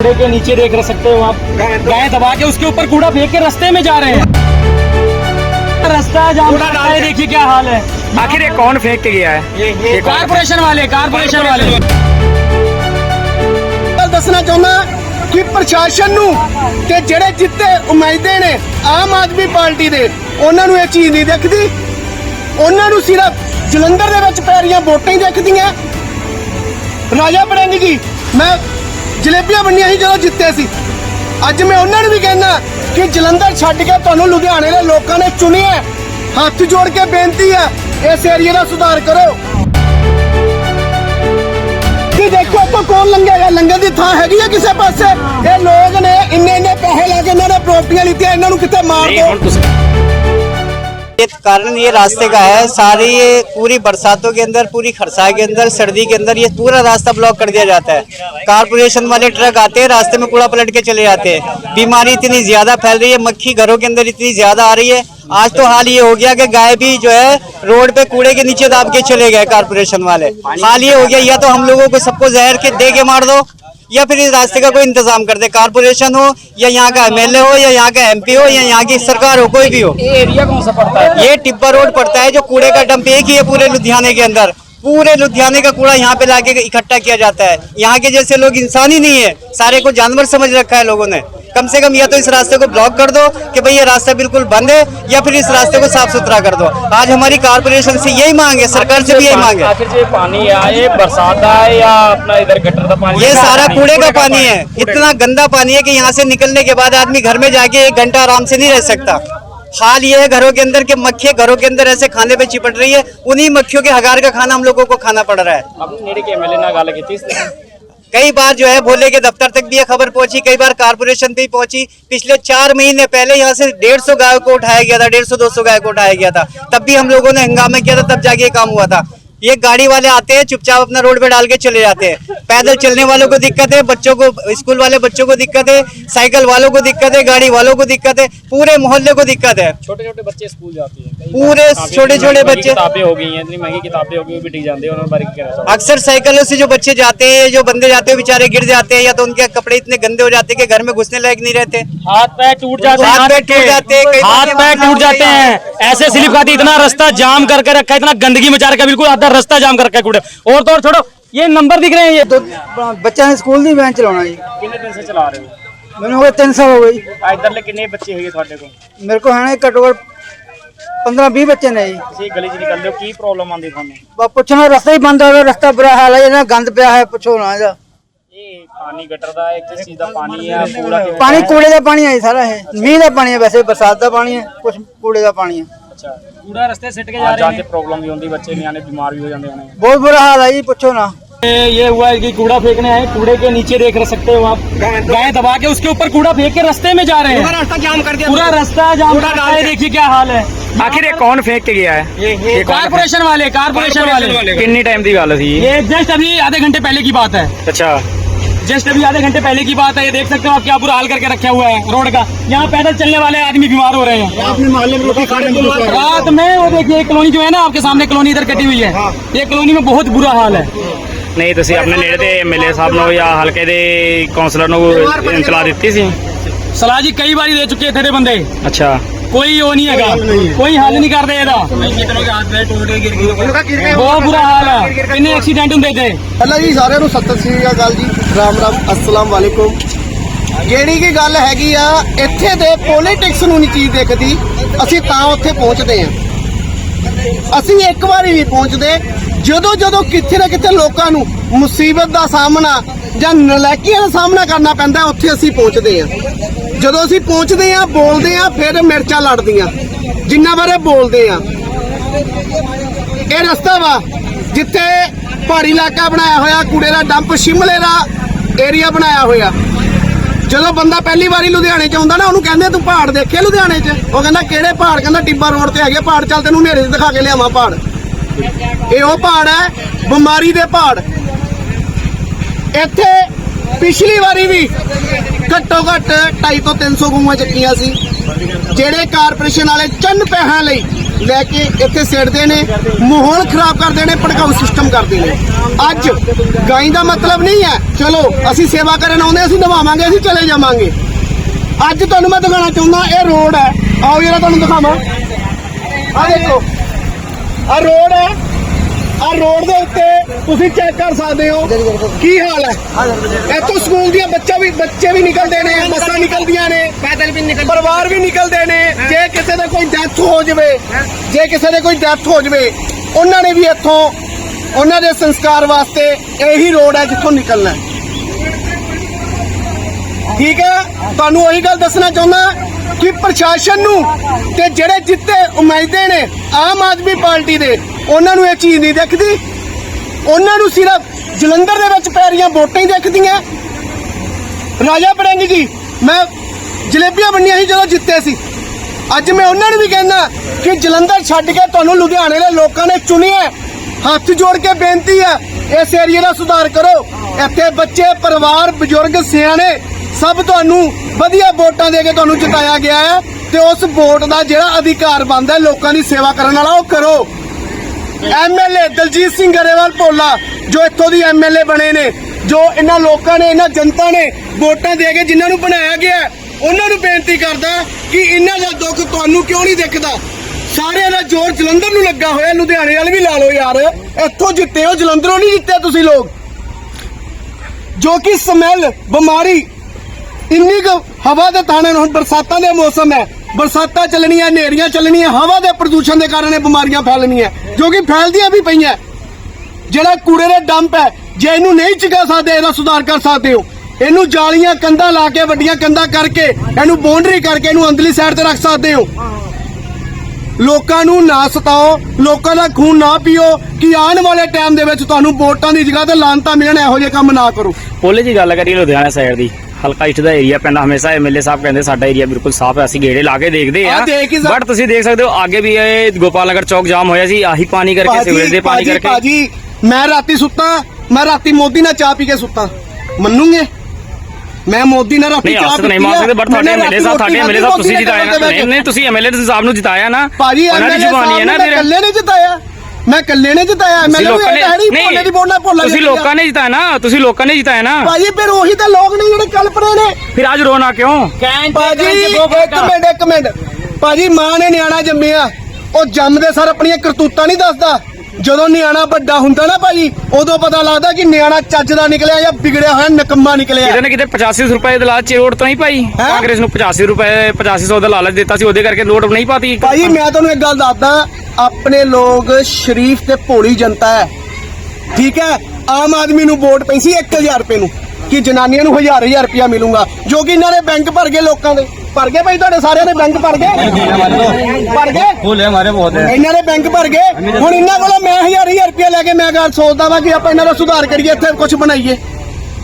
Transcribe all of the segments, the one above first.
कूड़े के नीचे देख रह सकते हो आप गाय दबा के उसके ऊपर कूड़ा फेंक के रास्ते में जा रहे हैं रास्ता जाम कूड़ा डाल है देखिए क्या हाल है आखिर ये कौन फेंक के गया है ये कौन- कारपोरेशन वाले कारपोरेशन वाले ਗੱਲ ਦੱਸਣਾ ਚਾਹੁੰਦਾ ਕਿ ਪ੍ਰਸ਼ਾਸਨ ਨੂੰ ਤੇ ਜਿਹੜੇ ਜਿੱਤੇ ਉਮੀਦੇ ਨੇ ਆਮ ਆਦਮੀ ਪਾਰਟੀ ਦੇ ਉਹਨਾਂ ਨੂੰ ਇਹ ਚੀਜ਼ ਨਹੀਂ ਦਿਖਦੀ ਉਹਨਾਂ ਨੂੰ ਸਿਰਫ ਜਲੰਧਰ ਦੇ ਵਿੱਚ ਪੈ ਰਹੀਆਂ ਵੋਟਾਂ ਹੀ ਦਿਖਦੀਆਂ ਰਾਜਾ ਬੜਿੰਗ ਜੀ ਮੈਂ ਜਲੇਬੀਆਂ ਬੰਨੀਆਂ ਸੀ ਜਦੋਂ ਜਿੱਤੇ ਸੀ ਅੱਜ ਮੈਂ ਉਹਨਾਂ ਨੂੰ ਵੀ ਕਹਿੰਦਾ ਕਿ ਜਲੰਧਰ ਛੱਡ ਕੇ ਤੁਹਾਨੂੰ ਲੁਧਿਆਣੇ ਦੇ ਲੋਕਾਂ ਨੇ ਚੁਣਿਆ ਹੈ। ਹੱਥ ਜੋੜ ਕੇ ਬੇਨਤੀ ਹੈ ਇਸ ਏਰੀਏ ਦਾ ਸੁਧਾਰ ਕਰੋ ਕਿ ਦੇਖੋ ਇੱਥੋਂ ਕੌਣ ਲੰਘੇਗਾ ਲੰਘਣ ਦੀ ਥਾਂ ਹੈਗੀ ਆ ਕਿਸੇ ਪਾਸੇ ਇਹ ਲੋਕ ਨੇ ਇੰਨੇ ਇੰਨੇ ਪੈਸੇ ਲਾ ਕੇ ਇਹਨਾਂ ਨੇ ਪ੍ਰਾਪਰਟੀਆਂ ਲਿੱਤੀਆਂ ਇਹਨਾਂ ਨੂੰ ਕਿੱਥੇ ਮਾਰ नहीं ਦੋ ये कारण ये रास्ते का है, सारी ये पूरी बरसातों के अंदर, पूरी खरसा के अंदर, सर्दी के अंदर, ये पूरा रास्ता ब्लॉक कर दिया जाता है। कारपोरेशन वाले ट्रक आते हैं, रास्ते में कूड़ा पलट के चले जाते हैं। बीमारी इतनी ज़्यादा फैल रही है, मक्खी घरों के अंदर इतनी ज़्यादा आ रही है। आज तो हाल ये हो गया कि गाय भी जो है, रोड पे कूड़े के नीचे दाब के चले गए कारपोरेशन वाले। हाल ये हो गया, या तो हम लोगों को सबको जहर के दे के मार दो या फिर इस रास्ते का कोई इंतज़ाम कर दे कारपोरेशन हो या यहाँ का एमएलए हो या यहाँ का एमपी हो या यहाँ की सरकार हो कोई भी हो। एरिया कौन सा पड़ता है? ये टिब्बा रोड पड़ता है जो कूड़े का डंप एक ही है पूरे लुधियाने के अंदर। पूरे लुधियाने का कूड़ा यहाँ पे लाके इकट्ठा किया जाता है। यहाँ के जैसे लोग इंसान ही नहीं है सारे को जानवर समझ रखा है लोगों ने। कम से कम या तो इस रास्ते को ब्लॉक कर दो कि भाई ये रास्ता बिल्कुल बंद है या फिर इस रास्ते को साफ़ सुथरा कर दो। आज हमारी कारपोरेशन से यही मांग है सरकार से भी यही मांग है। आखिर पानी ये बरसात है या अपना इधर गटर का पानी ये सारा कूड़े का पानी है। इतना गंदा पानी है कि यहाँ से निकलने के बाद आदमी घर में जाके एक घंटा आराम से नहीं रह सकता। हाल ये है घरों के अंदर के मक्खियाँ घरों के अंदर ऐसे खाने पे चिपट रही है। उन्हीं मक्खियों के हगार का खाना हम लोगों को खाना पड़ रहा है। कई बार जो है भोले के दफ्तर तक भी यह खबर पहुँची, कई बार कारपोरेशन भी पहुँची। पिछले चार महीने पहले यहाँ से डेढ़ सौ गाय को उठाया गया था, डेढ़ सौ, दो सौ गाय को उठाया गया था। तब भी हम लोगों ने हंगामा किया था, तब जाके काम हुआ था। ये गाड़ी वाले आते हैं चुपचाप अपना रोड पे डाल के चले जाते हैं। पैदल चलने वालों को दिक्कत है बच्चों को स्कूल वाले बच्चों को दिक्कत है साइकिल वालों को दिक्कत है गाड़ी वालों को दिक्कत है पूरे मोहल्ले को दिक्कत है। छोटे छोटे बच्चे स्कूल जाते हैं पूरे छोटे-छोटे बच्चे- किताबें हो गई हैं इतनी महँगी किताबें हो गई भी जाते हैं? अक्सर साइकिलों से जो बच्चे जाते हैं जो बंदे जाते हैं बेचारे गिर जाते हैं या तो उनके कपड़े इतने गंदे हो जाते हैं कि घर में घुसने लायक नहीं रहते। हाथ पैर टूट जाते हैं हाथ पैर टूट जाते हैं, हाथ पैर टूट जाते हैं ऐसे स्लिप खाती इतना रास्ता जाम करके रखा इतना गंदगी मचा रखा बिल्कुल आधा रास्ता जाम कर रखा है कूड़े और तो और छोड़ो ये नंबर दिख रहे हैं ये ਬੱਚਿਆਂ ਨੇ ਸਕੂਲ ਦੀ ਵੈਨ ਚਲਾਉਣਾ ਜੀ कितने दिन से चला रहे हो ਮੈਨੂੰ ਹੋ ਗਏ 3 ਸਾਲ ਹੋ ਗਏ ਜੀ इधरले कितने बच्चे है ਤੁਹਾਡੇ ਕੋਲ ਮੇਰੇ ਕੋਲ ਹੈ ਘੱਟੋ ਘੱਟ 15 20 ਬੱਚੇ ਨੇ ਜੀ ਤੁਸੀਂ ਗਲੀ 'ਚ ਨਿਕਲਦੇ ਹੋ ਕੀ ਪ੍ਰੋਬਲਮ ਆਉਂਦੀ ਤੁਹਾਨੂੰ ਬਾ ਪੁੱਛਣਾ ਰਸਤਾ ਹੀ ਬੰਦ ਹੋ ਗਿਆ ਰਸਤਾ ਬੁਰਾ ਹਾਲ ਹੈ ਇਹਨਾਂ ਗੰਦ ਪਿਆ ਹੈ ਪੁੱਛੋ ਨਾ ਇਹਦਾ ਇਹ ਪਾਣੀ ਗਟਰ ਦਾ ਇੱਕ ਕਿਸ ਚੀਜ਼ ਦਾ ਪਾਣੀ ਹੈ ਪੂਰਾ ਕਿਵੇਂ ਪਾਣੀ ਕੂੜੇ ਦਾ ਪਾਣੀ ਹੈ ਜੀ ਸਾਰਾ ਇਹ ਮੀਂਹ ਦਾ ਪਾਣੀ ਹੈ ਵੈਸੇ ਬਰਸਾਤ ਦਾ ਪਾਣੀ ਹੈ ਕੁਝ ਕੂੜੇ ਦਾ ਪਾਣੀ ਹੈ ਅੱਛਾ ਕੂੜਾ ਰਸਤੇ ਸਿੱਟ ਕੇ ਜਾ ਰਹੇ ਨੇ ਪ੍ਰੋਬਲਮ ਵੀ ਹੁੰਦੀ ਬੱਚੇ ਨਿਆਣੇ ਬਿਮਾਰ ਵੀ ਹੋ ਜਾਂਦੇ ਹੋਣੇ ਬਹੁਤ ਬੁਰਾ ਹਾਲ ਹੈ ਜੀ ਪੁੱਛੋ ਨਾ ये हुआ है कि कूड़ा फेंकने आए कूड़े के नीचे देख सकते हो आप गाय दबा के उसके ऊपर कूड़ा फेंक के रास्ते में जा रहे हैं रास्ता जाम कर दिया पूरा रास्ता जाम कूड़ा कर डाल है के। देखिए क्या हाल है आखिर ये कौन फेंक के गया है ये कौन है? कारपोरेशन वाले कारपोरेशन वाले कितनी टाइम की गल थी ये जस्ट अभी आधे घंटे पहले की बात है अच्छा जस्ट अभी आधे घंटे पहले की बात है ये देख सकते हो आप क्या बुरा हाल करके रखा हुआ है रोड का यहाँ पैदल चलने वाले आदमी बीमार हो रहे हैं ਆਪਣੇ ਮਹੱਲੇ में रोटी खाने में रात में वो देखिए एक कॉलोनी जो है ना आपके सामने कॉलोनी इधर कटी हुई है ये कॉलोनी में बहुत बुरा हाल है ਨਹੀਂ ਤੁਸੀਂ ਆਪਣੇ ਨੇੜੇ ਦੇ ਐਮਐਲਏ ਸਾਹਿਬ ਨੂੰ ਜਾਂ ਹਲਕੇ ਦੇ ਕਾਉਂਸਲਰ ਨੂੰ ਇਤਲਾ ਦਿੱਤੀ ਸੀ सलाह जी कई बार दे चुके थे बंदे ਅੱਛਾ ਕੋਈ ਉਹ ਨਹੀਂ ਹੈਗਾ। ਕੋਈ ਹੱਲ ਨਹੀਂ ਕਰਦੇ ਇਹਦਾ। ਬਹੁਤ ਬੁਰਾ ਹਾਲ ਆ। ਕਿੰਨੇ ਐਕਸੀਡੈਂਟ ਹੁੰਦੇ ਤੇ? ਅੱਲਾ ਜੀ ਸਾਰਿਆਂ ਨੂੰ ਸਤਿ ਸ੍ਰੀ ਅਕਾਲ ਜੀ। ਰਾਮ ਰਾਮ ਅਸਲਾਮ ਵਾਲੇਕੁਮ। ਜਿਹੜੀ ਕੀ ਗੱਲ ਹੈਗੀ ਆ ਇੱਥੇ ਦੇ ਪੋਲਿਟਿਕਸ ਨੂੰ ਨਹੀਂ ਚੀਜ਼ ਦੇਖਦੀ। ਅਸੀਂ ਤਾਂ ਉੱਥੇ ਪਹੁੰਚਦੇ ਆ ਅਸੀਂ ਇੱਕ ਵਾਰੀ ਨਹੀਂ ਪਹੁੰਚਦੇ ਜਦੋਂ ਜਦੋਂ ਕਿੱਥੇ ਨਾ ਕਿੱਥੇ ਲੋਕਾਂ ਨੂੰ ਮੁਸੀਬਤ ਦਾ ਸਾਹਮਣਾ ਜਾਂ ਨਲਾਕੀਆਂ ਦਾ ਸਾਹਮਣਾ ਕਰਨਾ ਪੈਂਦਾ ਉੱਥੇ ਅਸੀਂ ਪਹੁੰਚਦੇ ਆ ਜਦੋਂ ਅਸੀਂ ਪਹੁੰਚਦੇ ਆ ਬੋਲਦੇ ਆ ਫਿਰ ਮਿਰਚਾਂ ਲੜਦੀਆਂ। ਜਿੰਨਾ ਬਾਰੇ ਬੋਲਦੇ ਆ ਇਹ ਰਸਤਾ ਵਾ, ਜਿੱਥੇ ਪਹਾੜੀ ਇਲਾਕਾ ਬਣਾਇਆ ਹੋਇਆ, ਕੂੜੇ ਦਾ ਡੰਪ, ਸ਼ਿਮਲੇ ਦਾ ਏਰੀਆ ਬਣਾਇਆ ਹੋਇਆ। ਜਦੋਂ ਬੰਦਾ ਪਹਿਲੀ ਵਾਰੀ ਲੁਧਿਆਣੇ ਚ ਆਉਂਦਾ ਨਾ, ਉਹਨੂੰ ਕਹਿੰਦੇ ਤੂੰ ਪਹਾੜ ਦੇਖੇ ਲੁਧਿਆਣੇ ਚ? ਉਹ ਕਹਿੰਦਾ, ਕਿਹੜੇ ਪਹਾੜ? ਕਹਿੰਦਾ, ਟਿੱਬਾ ਰੋਡ ਤੇ ਹੈਗੇ ਪਹਾੜ। ਚੱਲ ਤੈਨੂੰ ਹਨੇਰੇ 'ਚ ਦਿਖਾ ਕੇ ਲਿਆਵਾਂ ਪਹਾੜ। ਇਹ ਉਹ ਪਹਾੜ ਹੈ, ਬਿਮਾਰੀ ਦੇ ਪਹਾੜ। ਇੱਥੇ ਪਿਛਲੀ ਵਾਰੀ ਵੀ ਘੱਟੋ ਘੱਟ 250 ਤੋਂ 300 ਗਊਆਂ ਚੱਕੀਆਂ ਸੀ। ਜਿਹੜੇ ਕਾਰਪੋਰੇਸ਼ਨ ਵਾਲੇ ਚੰਨ ਪੈਸਿਆਂ ਲਈ ਲੈ ਕੇ ਇੱਥੇ ਸਿੱਟਦੇ ਨੇ, ਮਾਹੌਲ ਖਰਾਬ ਕਰਦੇ ਨੇ, ਭੜਕਾਊ ਸਿਸਟਮ ਕਰਦੇ ਨੇ। ਅੱਜ ਗਾਈ ਦਾ ਮਤਲਬ ਨਹੀਂ ਹੈ, ਚਲੋ, ਅਸੀਂ ਸੇਵਾ ਕਰਨ ਆਉਂਦੇ, ਅਸੀਂ ਨਿਭਾਵਾਂਗੇ ਅਸੀਂ ਚਲੇ ਜਾਵਾਂਗੇ। ਅੱਜ ਤੁਹਾਨੂੰ ਮੈਂ ਦਿਖਾਉਣਾ ਚਾਹੁੰਦਾ, ਇਹ ਰੋਡ ਹੈ। ਆਓ ਜਿਹੜਾ ਤੁਹਾਨੂੰ ਦਿਖਾਵਾਂ। ਆ ਦੇਖੋ ਆ ਰੋਡ ਹੈ। ਆ ਰੋਡ ਦੇ ਉੱਤੇ ਤੁਸੀਂ ਚੈੱਕ ਕਰ ਸਕਦੇ ਹੋ। ਕੀ ਹਾਲ ਹੈ? ਇੱਥੋਂ ਸਕੂਲ ਦੀਆਂ ਬੱਚਾ ਵੀ ਬੱਚੇ ਵੀ ਨਿਕਲਦੇ ਨੇ ਬੱਸਾਂ ਨਿਕਲਦੀਆਂ ਨੇ। ਪੈਦਲ ਵੀ ਨਿਕਲ ਪਰਿਵਾਰ ਵੀ ਨਿਕਲਦੇ ਨੇ। ਜੇ ਕਿਸੇ ਦੇ ਕੋਈ ਡੈਥ ਹੋ ਜਵੇ ਜੇ ਕਿਸੇ ਦੇ ਕੋਈ ਡੈਥ ਹੋ ਜਵੇ ਉਹਨਾਂ ਨੇ ਵੀ ਇੱਥੋਂ ਉਹਨਾਂ ਦੇ ਸੰਸਕਾਰ ਵਾਸਤੇ ਇਹੀ ਰੋਡ ਹੈ ਜਿੱਥੋਂ ਨਿਕਲਣਾ ਠੀਕ ਹੈ? ਤੁਹਾਨੂੰ ਉਹੀ ਗੱਲ ਦੱਸਣਾ ਚਾਹੁੰਦਾ ਕਿ ਪ੍ਰਸ਼ਾਸਨ ਨੂੰ ਤੇ ਜਿਹੜੇ ਜਿੱਤੇ ਉਮੀਦੇ ਨੇ ਆਮ ਆਦਮੀ ਪਾਰਟੀ ਦੇ, ਉਹਨਾਂ ਨੂੰ ਇਹ ਚੀਜ਼ ਨਹੀਂ ਦਿਖਦੀ। ਉਹਨਾਂ ਨੂੰ ਸਿਰਫ ਜਲੰਧਰ ਦੇ ਵਿੱਚ ਪੈ ਰਹੀਆਂ ਵੋਟਾਂ ਹੀ ਦਿਖਦੀਆਂ। ਰਾਜਾ ਬੜਿੰਗ ਜੀ, ਮੈਂ ਜਲੇਬੀਆਂ ਵੰਡੀਆਂ ਸੀ ਜਦੋਂ ਜਿੱਤੇ ਸੀ। ਅੱਜ ਮੈਂ ਉਹਨਾਂ ਨੂੰ ਵੀ ਕਹਿੰਦਾ ਕਿ ਜਲੰਧਰ ਛੱਡ ਕੇ ਤੁਹਾਨੂੰ ਲੁਧਿਆਣੇ ਦੇ ਲੋਕਾਂ ਨੇ ਚੁਣਿਆ ਹੱਥ ਜੋੜ ਕੇ ਬੇਨਤੀ ਹੈ, ਇਸ ਏਰੀਏ ਦਾ ਸੁਧਾਰ ਕਰੋ। ਇੱਥੇ ਬੱਚੇ, ਪਰਿਵਾਰ, ਬਜ਼ੁਰਗ, ਸਿਆਣੇ ਸਭ ਤੁਹਾਨੂੰ ਵਧੀਆ ਵੋਟਾਂ ਦੇ ਕੇ ਤੁਹਾਨੂੰ ਜਿਤਾਇਆ ਗਿਆ ਹੈ ਤੇ ਉਸ ਵੋਟ ਦਾ ਜਿਹੜਾ ਅਧਿਕਾਰ ਬਣਦਾ ਲੋਕਾਂ ਦੀ ਸੇਵਾ ਕਰਨ ਵਾਲਾ, ਉਹ ਕਰੋ। ਐਮਐਲਏ ਦਲਜੀਤ ਸਿੰਘ ਗਰੇਵਾਲ ਭੋਲਾ, ਜੋ ਇੱਥੋਂ ਦੀ ਐਮਐਲਏ ਬਣੇ ਨੇ, ਜੋ ਇਹਨਾਂ ਲੋਕਾਂ ਨੇ, ਇਹਨਾਂ ਜਨਤਾ ਨੇ ਵੋਟਾਂ ਦੇ ਕੇ ਜਿਨ੍ਹਾਂ ਨੂੰ ਬਣਾਇਆ ਗਿਆ ਉਹਨਾਂ ਨੂੰ ਬੇਨਤੀ ਕਰਦਾ ਕਿ ਇਹਨਾਂ ਦਾ ਦੁੱਖ ਤੁਹਾਨੂੰ ਕਿਉਂ ਨਹੀਂ ਦਿਖਦਾ? ਸਾਰਿਆਂ ਦਾ ਜ਼ੋਰ ਜਲੰਧਰ ਨੂੰ ਲੱਗਾ ਹੋਇਆ, ਲੁਧਿਆਣੇ ਵਾਲੇ ਵੀ ਲਾ ਲਓ ਯਾਰ। ਇੱਥੋਂ ਜਿੱਤੇ ਹੋ, ਜਲੰਧਰੋਂ ਨਹੀਂ ਜਿੱਤੇ ਤੁਸੀਂ ਲੋਕ। ਜੋ ਕਿ ਸਮੈਲ, ਬਿਮਾਰੀ ਇੰਨੀ ਕੁ ਹਵਾ ਦੇ ਤਾਣੇ ਹੁਣ ਬਰਸਾਤਾਂ ਦੇ ਮੌਸਮ ਹੈ। ਬਰਸਾਤਾਂ ਚੱਲਣੀਆਂ, ਹਨੇਰੀਆਂ ਚੱਲਣੀਆਂ, ਹਵਾ ਦੇ ਪ੍ਰਦੂਸ਼ਣ ਦੇ ਕਾਰਨ ਇਹ ਬਿਮਾਰੀਆਂ ਫੈਲਣੀਆਂ ਜੋ ਕਿ ਫੈਲਦੀਆਂ ਵੀ ਪਈਆਂ ਜਿਹੜਾ ਕੂੜੇ ਦੇ ਡੰਪ ਹੈ, ਜੇ ਇਹਨੂੰ ਨਹੀਂ ਚੁਕਾ ਸਕਦੇ, ਇਹਦਾ ਸੁਧਾਰ ਕਰ ਸਕਦੇ ਹੋ। ਇਹਨੂੰ ਜਾਲੀਆਂ, ਕੰਧਾਂ ਲਾ ਕੇ, ਵੱਡੀਆਂ ਕੰਧਾਂ ਕਰਕੇ, ਇਹਨੂੰ ਬਾਉਂਡਰੀ ਕਰਕੇ ਇਹਨੂੰ ਅੰਦਰਲੀ ਸਾਈਡ ਤੇ ਰੱਖ ਸਕਦੇ ਹੋ। ਲੋਕਾਂ ਨੂੰ ਨਾ ਸਤਾਓ, ਲੋਕਾਂ ਦਾ ਖੂਨ ਨਾ ਪੀਓ, ਕਿ ਆਉਣ ਵਾਲੇ ਟਾਈਮ ਦੇ ਵਿੱਚ ਤੁਹਾਨੂੰ ਵੋਟਾਂ ਦੀ ਜਗ੍ਹਾ ਤੇ ਲਾਂਤਾ ਮਿਲਣ, ਇਹੋ ਜਿਹੇ ਕੰਮ ਨਾ ਕਰੋ। ਪੋਲੇ ਜੀ, ਗੱਲ ਕਰੀਏ ਲੁਧਿਆਣਾ ਸਾਈਡ ਦੀ। ਹਲਕਾ ਇਸ਼ਟ ਦਾ ਏਰੀਆ ਪੈਂਦਾ ਹਮੇਸ਼ਾ ਐਮਐਲਏ ਸਾਹਿਬ ਕਹਿੰਦੇ ਸਾਡਾ ਏਰੀਆ ਬਿਲਕੁਲ ਸਾਫ਼ ਹੈ ਅਸੀਂ ਗੇੜੇ ਲਾ ਕੇ ਦੇਖਦੇ ਆ ਬਟ ਤੁਸੀਂ ਦੇਖ ਸਕਦੇ ਹੋ ਅੱਗੇ ਵੀ ਇਹ ਗੋਪਾਲ ਨਗਰ ਚੌਕ ਜਾਮ ਹੋਇਆ ਸੀ ਆਹੀ ਪਾਣੀ ਕਰਕੇ ਸਿਵਰੇਜ ਦੇ ਪਾਣੀ ਕਰਕੇ। ਭਾਜੀ ਮੈਂ ਰਾਤੀ ਸੁੱਤਾ ਮੈਂ ਰਾਤੀ ਮੋਦੀ ਨਾਲ ਚਾਹ ਪੀ ਕੇ ਸੁੱਤਾ। ਮੰਨੂਗੇ? ਮੈਂ ਮੋਦੀ ਨਾਲ ਰਾਤੀ ਚਾਹ ਆਸਤ ਨਹੀਂ ਮੰਨ ਸਕਦੇ ਬਟ ਤੁਹਾਡੇ ਐਮਐਲਏ ਸਾਹਿਬ ਤੁਹਾਡੇ ਐਮਐਲਏ ਸਾਹਿਬ ਤੁਸੀਂ ਜਿਤਾਇਆ ਨਹੀਂ ਤੁਸੀਂ ਐਮਐਲਏ ਸਾਹਿਬ ਨੂੰ ਜਿਤਾਇਆ ਨਾ। ਭਾਜੀ ਐਮਐਲਏ ਇਕੱਲੇ ਨੇ ਜਿਤਾਇਆ। ਮੈਂ ਇਕੱਲੇ ਨੇ ਜਿਤਾਇਆ ਐਮਐਲਏ ਲੋਕਾਂ ਨੇ ਨਹੀਂ ਭੋਲੇ ਦੀ ਨਾਲ ਭੋਲਾ ਤੁਸੀਂ। ਲੋਕਾਂ ਨੇ ਜਿਤਾਇਆ ਨਾ ਤੁਸੀਂ ਲੋਕਾਂ ਨੇ ਜਿਤਾਇਆ ਨਾ। ਭਾਜੀ ਫਿਰ ਉਹੀ ਤਾਂ ਲੋਕ ਨੇ ਜਿਹੜੇ ਕਲਪ ਰਹੇ ਨੇ। ਫਿਰ ਅੱਜ ਰੋਣਾ ਕਿਉਂ? ਭਾਜੀ ਇੱਕ ਮਿੰਟ ਇੱਕ ਮਿੰਟ। ਭਾਜੀ ਮਾਂ ਨੇ ਨਿਆਣਾ ਜੰਮਿਆ। ਉਹ ਜੰਮਦੇ ਸਰ ਆਪਣੀਆਂ ਕਰਤੂਤਾਂ ਨਹੀਂ ਦੱਸਦਾ। ਜਦੋਂ ਨਿਆਣਾ ਵੱਡਾ ਹੁੰਦਾ ਨਾ ਭਾਜੀ ਉਦੋਂ ਪਤਾ ਲੱਗਦਾ ਕਿ ਨਿਆਣਾ ਚੱਜ ਦਾ ਨਿਕਲਿਆ ਜਾਂ ਵਿਗੜਿਆ ਹੋਇਆ ਨਕੰਮਾ ਨਿਕਲਿਆ। ਕਿਤੇ ਨਾ ਕਿਤੇ 85 ਰੁਪਏ ਦੇ ਲਾਲਚ ਰੋਡ ਤੋਂ ਹੀ ਭਾਈ ਕਾਂਗਰਸ ਨੂੰ 85 ਰੁਪਏ 8500 ਦਾ ਲਾਲਚ ਦਿੱਤਾ ਸੀ ਉਹਦੇ ਕਰਕੇ ਲੋਡ ਨਹੀਂ ਪਾਤੀ। ਭਾਜੀ ਮੈਂ ਤੁਹਾਨੂੰ ਇੱਕ ਗੱਲ ਦੱਸਦਾ ਆਪਣੇ ਲੋਕ ਸ਼ਰੀਫ ਤੇ ਭੋਲੀ ਜਨਤਾ ਹੈ। ਠੀਕ ਹੈ? ਆਮ ਆਦਮੀ ਨੂੰ ਵੋਟ ਪਈ ਸੀ 1000 ਰੁਪਏ ਨੂੰ ਕਿ ਜਨਾਨੀਆਂ ਨੂੰ ਹਜ਼ਾਰ ਹਜ਼ਾਰ ਰੁਪਇਆ ਮਿਲੂਗਾ ਜੋ ਕਿ ਇਹਨਾਂ ਨੇ ਬੈਂਕ ਭਰ ਗਏ ਲੋਕਾਂ ਦੇ। ਭਰ ਗਏ ਭਾਈ ਤੁਹਾਡੇ ਸਾਰਿਆਂ ਦੇ ਬੈਂਕ ਭਰ ਗਏ? ਭਰ ਗਏ? ਭੁੱਲੇ ਹਮਾਰੇ ਬਹੁਤ ਹੈ ਇਹਨਾਂ ਦੇ ਬੈਂਕ ਭਰ ਗਏ? ਹੁਣ ਇਹਨਾਂ ਕੋਲੋਂ ਮੈਂ ਹਜ਼ਾਰ ਹਜ਼ਾਰ ਰੁਪਏ ਲੈ ਕੇ ਮੈਂ ਗੱਲ ਸੋਚਦਾ ਵਾਂ ਕਿ ਆਪਾਂ ਇਹਨਾਂ ਦਾ ਸੁਧਾਰ ਕਰੀਏ ਇੱਥੇ ਕੁਝ ਬਣਾਈਏ।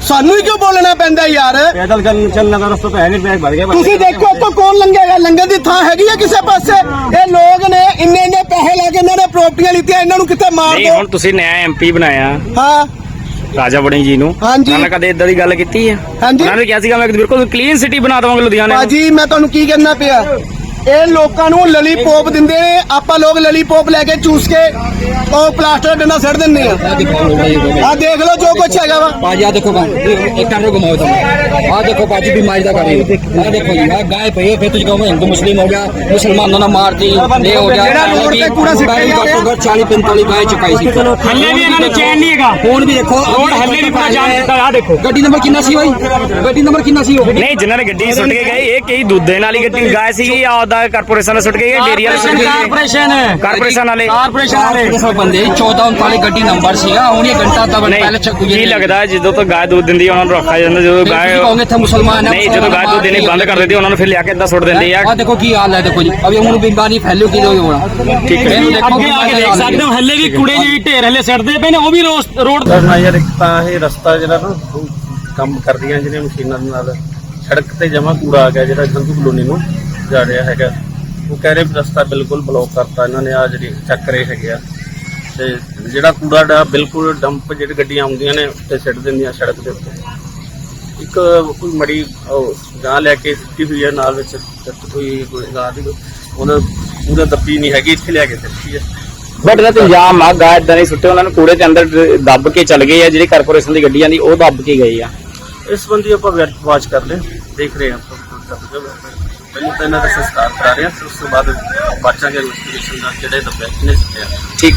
ਸਾਨੂੰ ਹੀ ਕਿਉਂ ਬੋਲਣਾ ਪੈਂਦਾ ਯਾਰ? ਪੈਦਲ ਚੱਲਣਾ ਦਾ ਰਸਤਾ ਤਾਂ ਹੈ ਨਹੀਂ ਬੈਗ ਭਰ ਗਿਆ ਤੁਸੀਂ ਦੇਖੋ ਉੱਤੋਂ ਕੌਣ ਲੰਘੇਗਾ? ਲੰਘਣ ਦੀ ਥਾਂ ਹੈਗੀ ਆ ਕਿਸੇ ਪਾਸੇ? ਇਹ ਲੋਕ ਨੇ ਇੰਨੇ ਇੰਨੇ ਪੈਸੇ ਲੈ ਕੇ ਇਹਨਾਂ ਨੇ ਪ੍ਰਾਪਰਟੀਆਂ ਲਿੱਤੀਆਂ ਇਹਨਾਂ ਨੂੰ ਕਿੱਥੇ ਮਾਰ ਦੋ? ਹੁਣ ਤੁਸੀਂ ਨਇਆ ਐਮਪੀ ਬਣਾਇਆ। ਹਾਂ। ਰਾਜਾ ਵੜਿੰਗ ਜੀ ਨੂੰ ਹਾਂਜੀ। ਉਹਨਾਂ ਨੇ ਕਦੇ ਇਦਾਂ ਦੀ ਗੱਲ ਕੀਤੀ ਹੈ ਹਾਂਜੀ। ਉਹਨਾਂ ਨੇ ਕਿਹਾ ਸੀਗਾ ਮੈਂ ਬਿਲਕੁਲ ਕਲੀਨ ਸਿਟੀ ਬਣਾ ਦਵਾਂਗਾ ਲੁਧਿਆਣੇ ਨੂੰ ਬਾਜੀ ਮੈਂ ਤੁਹਾਨੂੰ ਕੀ ਕਹਿਣਾ ਪਿਆ ਇਹ ਲੋਕਾਂ ਨੂੰ ਲਲੀਪੋਪ ਦਿੰਦੇ ਨੇ। ਆਪਾਂ ਲੋਕ ਲਲੀਪੋਪ ਲੈ ਕੇ ਚੂਸ ਕੇ ਉਹ ਪਲਾਸਟਰ ਡੰਡਾ ਸੱਟ ਦਿੰਦੇ ਆ। ਆ ਦੇਖ ਲਓ ਜੋ ਕੁਝ ਹੈਗਾ ਵਾ। ਭਾਜੀ ਆ ਦੇਖੋ ਇੱਕ ਕਰ ਘੁਮਾਓ ਤੁਸੀਂ। ਆ ਦੇਖੋ ਭਾਜੀ ਬਿਮਾਰੀ ਦਾ ਕਰ ਆ ਦੇਖੋ ਜੀ ਆ ਗਾਇ ਪਈ ਫਿਰ ਤੁਸੀਂ ਕਹੋਗੇ ਹਿੰਦੂ ਮੁਸਲਿਮ ਹੋ ਗਿਆ ਮੁਸਲਮਾਨਾਂ ਨੂੰ ਮਾਰਦੀ ਇਹ ਹੋ ਗਿਆ। ਜਿਹੜਾ 40 45 ਗਾਇ ਚੁਕਾਈ ਸੀ। ਹੱਲੇ ਵੀ ਇਹਨਾਂ ਨੂੰ ਚੈਨ ਨਹੀਂ ਹੈਗਾ। ਹੁਣ ਵੀ ਦੇਖੋ ਰੋਡ ਹੱਲੇ ਵੀ ਪਾ ਜਾਣ ਦਿੱਤਾ ਆ ਦੇਖੋ। ਗੱਡੀ ਨੰਬਰ ਕਿੰਨਾ ਸੀ ਬਾਈ? ਗੱਡੀ ਨੰਬਰ ਕਿੰਨਾ ਸੀ ਉਹ? ਨਹੀਂ ਜਿਨ੍ਹਾਂ ਨੇ ਗੱਡੀ ਸੁੱਟ ਕੇ ਗਏ ਇਹ ਕਈ ਦੁੱਧ ਦੇ ਨਾਲ ਗੱਡੀ ਗਾਇ ਸੀ ਆ ਨੇ ਸੁੱਟ ਕੇ ਗਏ ਡੇਰੀ ਵਾਲੇ ਸੁੱਟ ਕੇ ਗਏ ਕਾਰਪੋਰੇਸ਼ਨ। ਕਾਰਪੋਰੇਸ਼ਨ ਵਾਲੇ। ਕਾਰਪੋਰੇਸ਼ਨ ਵਾਲੇ। ਪੁਲਿਸ ਬੰਦੇ 14 39 ਗੱਡੀ ਨੰਬਰ ਸੀਗਾ ਹੁਣ ਇਹ ਘੰਟਾ ਅੱਧਾ ਪਹਿਲੇ ਨਹੀਂ ਚੱਕੂ ਕੀ ਲੱਗਦਾ ਜਦੋਂ ਤੋਂ ਗਾਇ ਦੁੱਧ ਦਿੰਦੀ ਉਹਨਾਂ ਨੂੰ ਰੱਖਿਆ ਜਾਂਦਾ ਜਦੋਂ ਗਾਇ ਤੁਸੀਂ ਕਹੋਗੇ ਇੱਥੇ ਮੁਸਲਮਾਨ ਹੈ ਨਹੀਂ ਜਦੋਂ ਗਾਇ ਦੁੱਧ ਦੇਣੀ ਬੰਦ ਕਰ ਦਿੰਦੀ ਉਹਨਾਂ ਨੂੰ ਫਿਰ ਲਿਆ ਕੇ ਏਦਾਂ ਸੁੱਟ ਦਿੰਦੇ ਆ। ਆ ਦੇਖੋ ਕੀ ਹਾਲ ਹੈ ਦੇਖੋ ਜੀ। ਅਭੀ ਹੁਣ ਬਿਮਾਰੀ ਫੈਲਿਓ ਕੀ ਹੋਣਾ। ਠੀਕ ਹੈ। ਅੱਗੇ ਆ ਕੇ ਦੇਖ ਸਕਦੇ ਹੋ ਹੱਲੇ ਵੀ ਕੂੜੇ ਜਿਹੀ ਢੇਰ ਹੱਲੇ ਸਿੱਟਦੇ ਪਏ ਨੇ ਉਹ ਵੀ ਰੋਡ ਕਰਨਾ ਯਾਰ ਇੱਕ ਤਾਂ ਇਹ ਰਸਤਾ ਜਿਹੜਾ ਨਾ ਕੰਮ ਕਰਦੀਆਂ ਜਿਹੜੀਆਂ ਮਸ਼ੀਨਾਂ ਦੇ ਨਾਲ ਸੜਕ ਤੇ ਜਮਾ ਕੂੜਾ ਆ ਗਿਆ ਜਿਹੜਾ ਸੰਧੂ ਕਲੋਨੀ ਨੂੰ। ਜਾ ਰਿਹਾ ਹੈਗਾ। ਉਹ ਕਹਿ ਰਹੇ ਰਸਤਾ ਬਿਲਕੁਲ ਬਲੌਕ ਕਰਤਾ ਇਹਨਾਂ ਨੇ ਆ ਜਿਹੜੀ ਚੱਕ ਰਹੇ ਹੈਗੇ ਆ। ਤੇ ਜਿਹੜਾ ਕੂੜਾ ਡਾ ਬਿਲਕੁਲ ਡੰਪ ਜਿਹੜੀ ਗੱਡੀਆਂ ਆਉਂਦੀਆਂ ਨੇ ਉੱਤੇ ਸਿੱਟ ਦਿੰਦੀਆਂ ਸੜਕ ਦੇ ਉੱਤੇ। ਇੱਕ ਕੋਈ ਮੜੀ ਗਾਂ ਲੈ ਕੇ ਸਿੱਟੀ ਹੋਈ ਹੈ ਨਾਲ ਵਿੱਚ ਕੋਈ ਕੋਈ ਗਾਂ ਦੀ ਉਹਨਾਂ ਪੂਰਾ ਦੱਬੀ ਨਹੀਂ ਹੈਗੀ ਇੱਥੇ ਲਿਆ ਕੇ ਸਿੱਟੀ ਹੈ ਬਟ ਇਹਨਾਂ ਤੇ ਇਲਜ਼ਾਮ ਆ ਗਾ ਇਦਾਂ ਨਹੀਂ ਸੁੱਟੇ ਉਹਨਾਂ ਨੂੰ ਕੂੜੇ ਦੇ ਅੰਦਰ ਦੱਬ ਕੇ ਚੱਲ ਗਏ ਆ ਜਿਹੜੇ ਕਾਰਪੋਰੇਸ਼ਨ ਦੀ ਗੱਡੀਆਂ ਦੀ ਉਹ ਦੱਬ ਕੇ ਗਏ ਆ। ਇਸ ਸੰਬੰਧੀ ਆਪਾਂ ਵਾਚ ਕਰ ਲੈ ਦੇਖ ਰਹੇ ਆਪਾਂ ਪਹਿਲਾਂ ਤਾਂ ਇਹਨਾਂ ਦਾ ਸੰਸਕਾਰ ਕਰਾ ਰਿਹਾ ਫਿਰ ਉਸ ਤੋਂ ਬਾਅਦ ਬਾਚਾਂਗੇ ਇਨਵੈਸਟੀਗੇਸ਼ਨ ਦਾ ਜਿਹੜੇ ਦਬੈਕ ਨੇ ਸੱਟਿਆ ਠੀਕ ਹੈ